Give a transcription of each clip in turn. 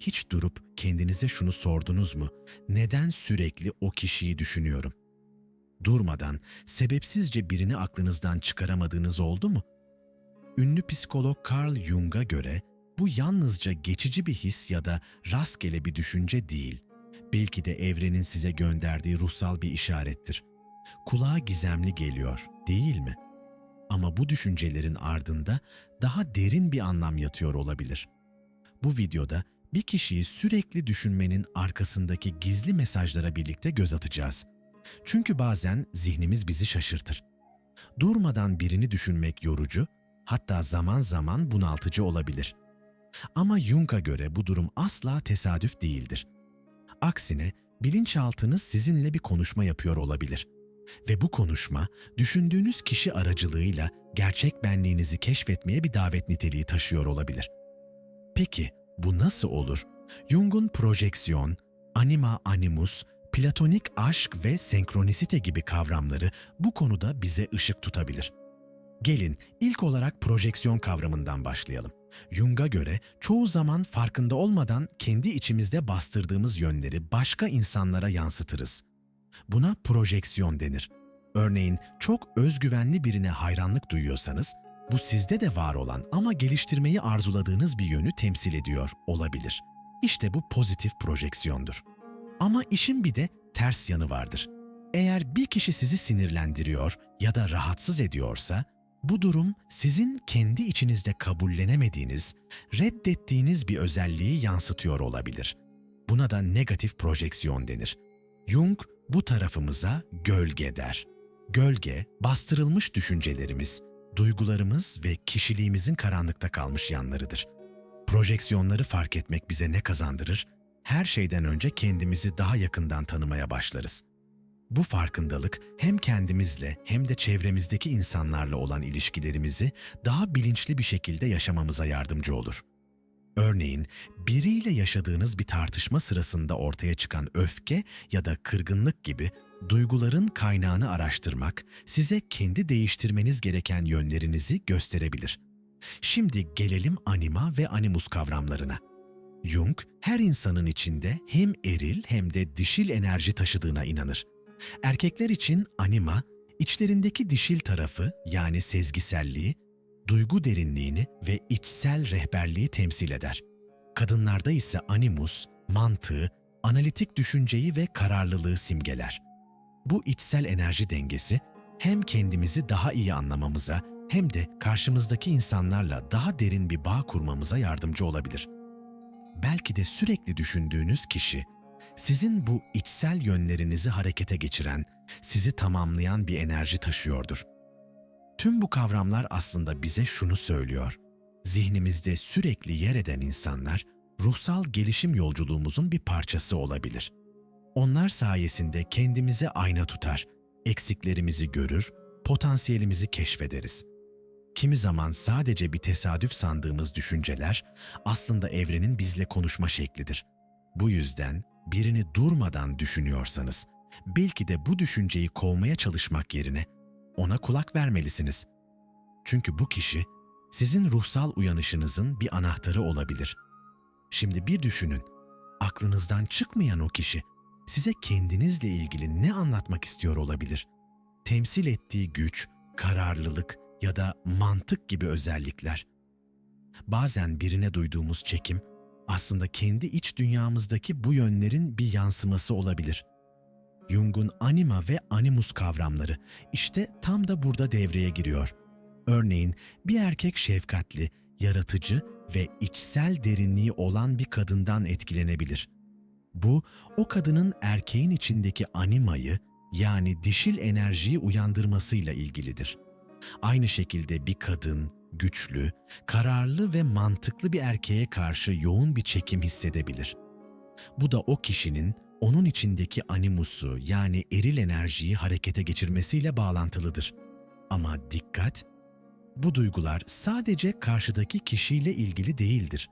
Hiç durup kendinize şunu sordunuz mu? Neden sürekli o kişiyi düşünüyorum? Durmadan, sebepsizce birini aklınızdan çıkaramadığınız oldu mu? Ünlü psikolog Carl Jung'a göre bu yalnızca geçici bir his ya da rastgele bir düşünce değil. Belki de evrenin size gönderdiği ruhsal bir işarettir. Kulağa gizemli geliyor, değil mi? Ama bu düşüncelerin ardında daha derin bir anlam yatıyor olabilir. Bu videoda bir kişiyi sürekli düşünmenin arkasındaki gizli mesajlara birlikte göz atacağız. Çünkü bazen zihnimiz bizi şaşırtır. Durmadan birini düşünmek yorucu, hatta zaman zaman bunaltıcı olabilir. Ama Jung'a göre bu durum asla tesadüf değildir. Aksine bilinçaltınız sizinle bir konuşma yapıyor olabilir. Ve bu konuşma düşündüğünüz kişi aracılığıyla gerçek benliğinizi keşfetmeye bir davet niteliği taşıyor olabilir. Peki bu nasıl olur? Jung'un projeksiyon, anima animus, platonik aşk ve senkronisite gibi kavramları bu konuda bize ışık tutabilir. Gelin ilk olarak projeksiyon kavramından başlayalım. Jung'a göre çoğu zaman farkında olmadan kendi içimizde bastırdığımız yönleri başka insanlara yansıtırız. Buna projeksiyon denir. Örneğin çok özgüvenli birine hayranlık duyuyorsanız, bu sizde de var olan ama geliştirmeyi arzuladığınız bir yönü temsil ediyor olabilir. İşte bu pozitif projeksiyondur. Ama işin bir de ters yanı vardır. Eğer bir kişi sizi sinirlendiriyor ya da rahatsız ediyorsa, bu durum sizin kendi içinizde kabullenemediğiniz, reddettiğiniz bir özelliği yansıtıyor olabilir. Buna da negatif projeksiyon denir. Jung bu tarafımıza gölge der. Gölge, bastırılmış düşüncelerimiz, duygularımız ve kişiliğimizin karanlıkta kalmış yanlarıdır. Projeksiyonları fark etmek bize ne kazandırır? Her şeyden önce kendimizi daha yakından tanımaya başlarız. Bu farkındalık hem kendimizle hem de çevremizdeki insanlarla olan ilişkilerimizi daha bilinçli bir şekilde yaşamamıza yardımcı olur. Örneğin biriyle yaşadığınız bir tartışma sırasında ortaya çıkan öfke ya da kırgınlık gibi duyguların kaynağını araştırmak size kendi değiştirmeniz gereken yönlerinizi gösterebilir. Şimdi gelelim anima ve animus kavramlarına. Jung, her insanın içinde hem eril hem de dişil enerji taşıdığına inanır. Erkekler için anima, içlerindeki dişil tarafı yani sezgiselliği, duygu derinliğini ve içsel rehberliği temsil eder. Kadınlarda ise animus, mantığı, analitik düşünceyi ve kararlılığı simgeler. Bu içsel enerji dengesi hem kendimizi daha iyi anlamamıza hem de karşımızdaki insanlarla daha derin bir bağ kurmamıza yardımcı olabilir. Belki de sürekli düşündüğünüz kişi sizin bu içsel yönlerinizi harekete geçiren, sizi tamamlayan bir enerji taşıyordur. Tüm bu kavramlar aslında bize şunu söylüyor. Zihnimizde sürekli yer eden insanlar ruhsal gelişim yolculuğumuzun bir parçası olabilir. Onlar sayesinde kendimize ayna tutar, eksiklerimizi görür, potansiyelimizi keşfederiz. Kimi zaman sadece bir tesadüf sandığımız düşünceler aslında evrenin bizle konuşma şeklidir. Bu yüzden birini durmadan düşünüyorsanız, belki de bu düşünceyi kovmaya çalışmak yerine ona kulak vermelisiniz. Çünkü bu kişi sizin ruhsal uyanışınızın bir anahtarı olabilir. Şimdi bir düşünün. Aklınızdan çıkmayan o kişi size kendinizle ilgili ne anlatmak istiyor olabilir? Temsil ettiği güç, kararlılık ya da mantık gibi özellikler. Bazen birine duyduğumuz çekim aslında kendi iç dünyamızdaki bu yönlerin bir yansıması olabilir. Jung'un anima ve animus kavramları işte tam da burada devreye giriyor. Örneğin bir erkek şefkatli, yaratıcı ve içsel derinliği olan bir kadından etkilenebilir. Bu, o kadının erkeğin içindeki animayı yani dişil enerjiyi uyandırmasıyla ilgilidir. Aynı şekilde bir kadın, güçlü, kararlı ve mantıklı bir erkeğe karşı yoğun bir çekim hissedebilir. Bu da o kişinin onun içindeki animusu yani eril enerjiyi harekete geçirmesiyle bağlantılıdır. Ama dikkat, bu duygular sadece karşıdaki kişiyle ilgili değildir.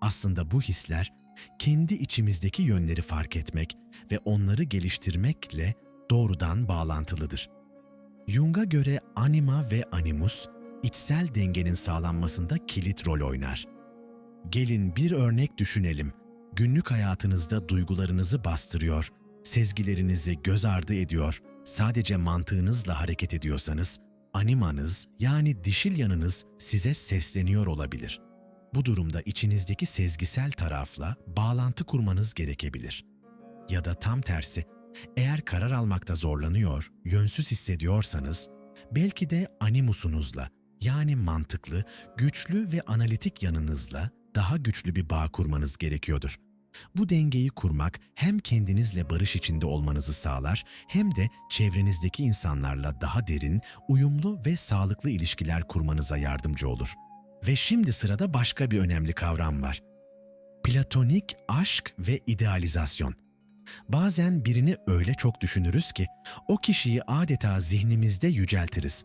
Aslında bu hisler kendi içimizdeki yönleri fark etmek ve onları geliştirmekle doğrudan bağlantılıdır. Jung'a göre anima ve animus içsel dengenin sağlanmasında kilit rol oynar. Gelin bir örnek düşünelim. Günlük hayatınızda duygularınızı bastırıyor, sezgilerinizi göz ardı ediyor, sadece mantığınızla hareket ediyorsanız, animanız yani dişil yanınız size sesleniyor olabilir. Bu durumda içinizdeki sezgisel tarafla bağlantı kurmanız gerekebilir. Ya da tam tersi, eğer karar almakta zorlanıyor, yönsüz hissediyorsanız, belki de animusunuzla yani mantıklı, güçlü ve analitik yanınızla daha güçlü bir bağ kurmanız gerekiyordur. Bu dengeyi kurmak hem kendinizle barış içinde olmanızı sağlar hem de çevrenizdeki insanlarla daha derin, uyumlu ve sağlıklı ilişkiler kurmanıza yardımcı olur. Ve şimdi sırada başka bir önemli kavram var. Platonik aşk ve idealizasyon. Bazen birini öyle çok düşünürüz ki o kişiyi adeta zihnimizde yüceltiriz.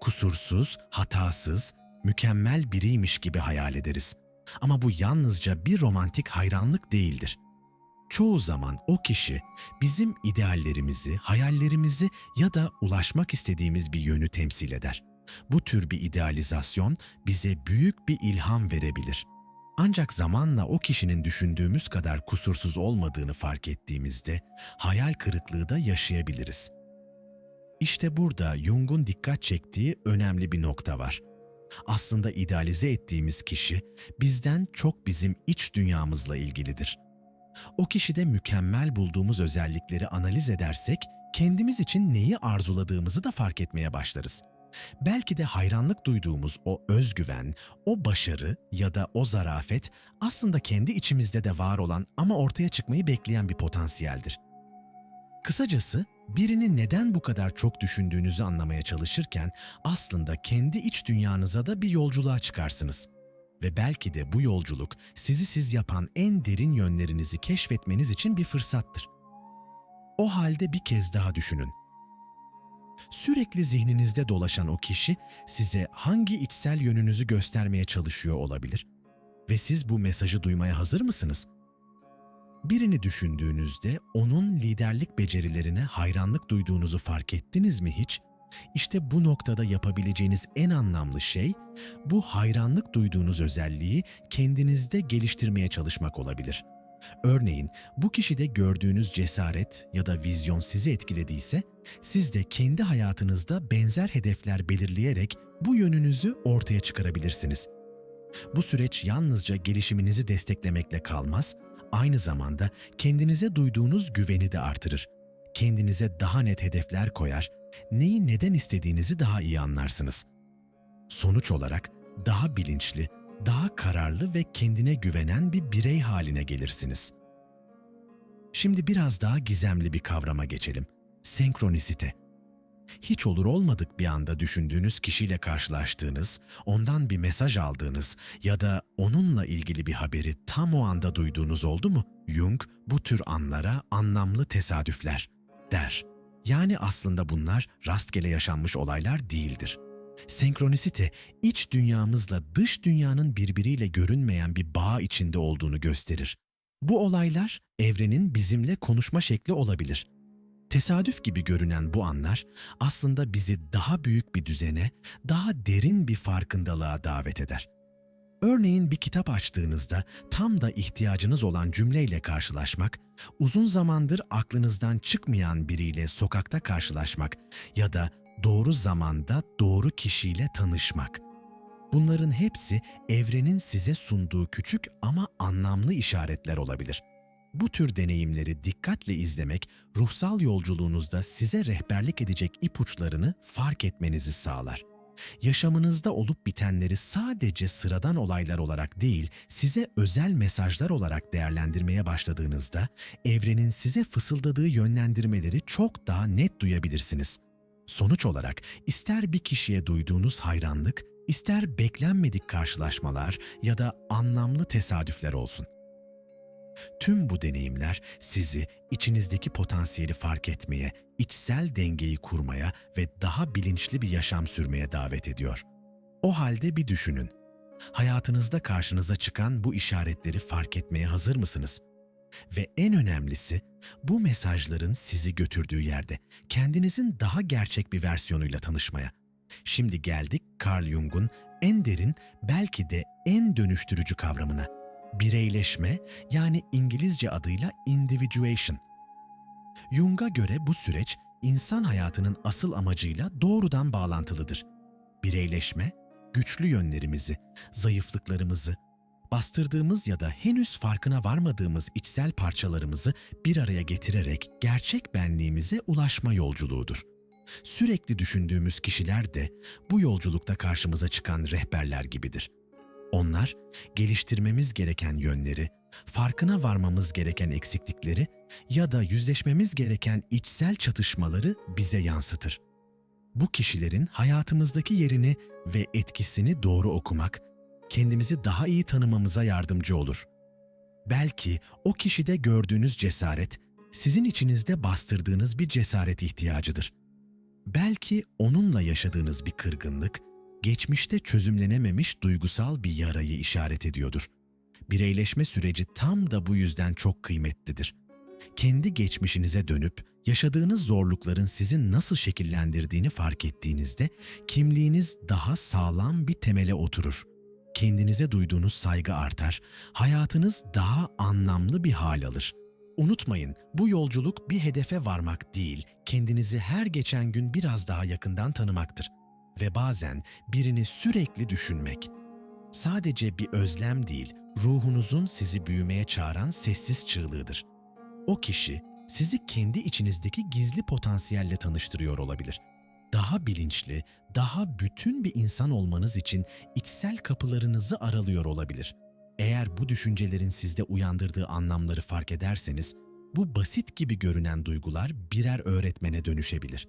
Kusursuz, hatasız, mükemmel biriymiş gibi hayal ederiz. Ama bu yalnızca bir romantik hayranlık değildir. Çoğu zaman o kişi bizim ideallerimizi, hayallerimizi ya da ulaşmak istediğimiz bir yönü temsil eder. Bu tür bir idealizasyon bize büyük bir ilham verebilir. Ancak zamanla o kişinin düşündüğümüz kadar kusursuz olmadığını fark ettiğimizde hayal kırıklığı da yaşayabiliriz. İşte burada Jung'un dikkat çektiği önemli bir nokta var. Aslında idealize ettiğimiz kişi bizden çok bizim iç dünyamızla ilgilidir. O kişide mükemmel bulduğumuz özellikleri analiz edersek kendimiz için neyi arzuladığımızı da fark etmeye başlarız. Belki de hayranlık duyduğumuz o özgüven, o başarı ya da o zarafet aslında kendi içimizde de var olan ama ortaya çıkmayı bekleyen bir potansiyeldir. Kısacası birini neden bu kadar çok düşündüğünüzü anlamaya çalışırken aslında kendi iç dünyanıza da bir yolculuğa çıkarsınız. Ve belki de bu yolculuk sizi siz yapan en derin yönlerinizi keşfetmeniz için bir fırsattır. O halde bir kez daha düşünün. Sürekli zihninizde dolaşan o kişi size hangi içsel yönünüzü göstermeye çalışıyor olabilir? Ve siz bu mesajı duymaya hazır mısınız? Birini düşündüğünüzde onun liderlik becerilerine hayranlık duyduğunuzu fark ettiniz mi hiç? İşte bu noktada yapabileceğiniz en anlamlı şey bu hayranlık duyduğunuz özelliği kendinizde geliştirmeye çalışmak olabilir. Örneğin bu kişide gördüğünüz cesaret ya da vizyon sizi etkilediyse, siz de kendi hayatınızda benzer hedefler belirleyerek bu yönünüzü ortaya çıkarabilirsiniz. Bu süreç yalnızca gelişiminizi desteklemekle kalmaz, aynı zamanda kendinize duyduğunuz güveni de artırır. Kendinize daha net hedefler koyar, neyi neden istediğinizi daha iyi anlarsınız. Sonuç olarak daha bilinçli, daha kararlı ve kendine güvenen bir birey haline gelirsiniz. Şimdi biraz daha gizemli bir kavrama geçelim. Senkronisite. Hiç olur olmadık bir anda düşündüğünüz kişiyle karşılaştığınız, ondan bir mesaj aldığınız ya da onunla ilgili bir haberi tam o anda duyduğunuz oldu mu? Jung bu tür anlara anlamlı tesadüfler der. Yani aslında bunlar rastgele yaşanmış olaylar değildir. Senkronisite, iç dünyamızla dış dünyanın birbiriyle görünmeyen bir bağ içinde olduğunu gösterir. Bu olaylar evrenin bizimle konuşma şekli olabilir. Tesadüf gibi görünen bu anlar aslında bizi daha büyük bir düzene, daha derin bir farkındalığa davet eder. Örneğin bir kitap açtığınızda tam da ihtiyacınız olan cümleyle karşılaşmak, uzun zamandır aklınızdan çıkmayan biriyle sokakta karşılaşmak ya da doğru zamanda doğru kişiyle tanışmak. Bunların hepsi evrenin size sunduğu küçük ama anlamlı işaretler olabilir. Bu tür deneyimleri dikkatle izlemek, ruhsal yolculuğunuzda size rehberlik edecek ipuçlarını fark etmenizi sağlar. Yaşamınızda olup bitenleri sadece sıradan olaylar olarak değil, size özel mesajlar olarak değerlendirmeye başladığınızda, evrenin size fısıldadığı yönlendirmeleri çok daha net duyabilirsiniz. Sonuç olarak ister bir kişiye duyduğunuz hayranlık, ister beklenmedik karşılaşmalar ya da anlamlı tesadüfler olsun. Tüm bu deneyimler sizi içinizdeki potansiyeli fark etmeye, içsel dengeyi kurmaya ve daha bilinçli bir yaşam sürmeye davet ediyor. O halde bir düşünün. Hayatınızda karşınıza çıkan bu işaretleri fark etmeye hazır mısınız? Ve en önemlisi bu mesajların sizi götürdüğü yerde kendinizin daha gerçek bir versiyonuyla tanışmaya. Şimdi geldik Carl Jung'un en derin belki de en dönüştürücü kavramına. Bireyleşme yani İngilizce adıyla individuation. Jung'a göre bu süreç insan hayatının asıl amacıyla doğrudan bağlantılıdır. Bireyleşme, güçlü yönlerimizi, zayıflıklarımızı, bastırdığımız ya da henüz farkına varmadığımız içsel parçalarımızı bir araya getirerek gerçek benliğimize ulaşma yolculuğudur. Sürekli düşündüğümüz kişiler de bu yolculukta karşımıza çıkan rehberler gibidir. Onlar geliştirmemiz gereken yönleri, farkına varmamız gereken eksiklikleri ya da yüzleşmemiz gereken içsel çatışmaları bize yansıtır. Bu kişilerin hayatımızdaki yerini ve etkisini doğru okumak, kendimizi daha iyi tanımamıza yardımcı olur. Belki o kişide gördüğünüz cesaret, sizin içinizde bastırdığınız bir cesaret ihtiyacıdır. Belki onunla yaşadığınız bir kırgınlık, geçmişte çözümlenememiş duygusal bir yarayı işaret ediyordur. Bireyleşme süreci tam da bu yüzden çok kıymetlidir. Kendi geçmişinize dönüp yaşadığınız zorlukların sizi nasıl şekillendirdiğini fark ettiğinizde kimliğiniz daha sağlam bir temele oturur. Kendinize duyduğunuz saygı artar, hayatınız daha anlamlı bir hal alır. Unutmayın, bu yolculuk bir hedefe varmak değil, kendinizi her geçen gün biraz daha yakından tanımaktır. Ve bazen birini sürekli düşünmek. Sadece bir özlem değil, ruhunuzun sizi büyümeye çağıran sessiz çığlığıdır. O kişi sizi kendi içinizdeki gizli potansiyelle tanıştırıyor olabilir. Daha bilinçli, daha bütün bir insan olmanız için içsel kapılarınızı aralıyor olabilir. Eğer bu düşüncelerin sizde uyandırdığı anlamları fark ederseniz, bu basit gibi görünen duygular birer öğretmene dönüşebilir.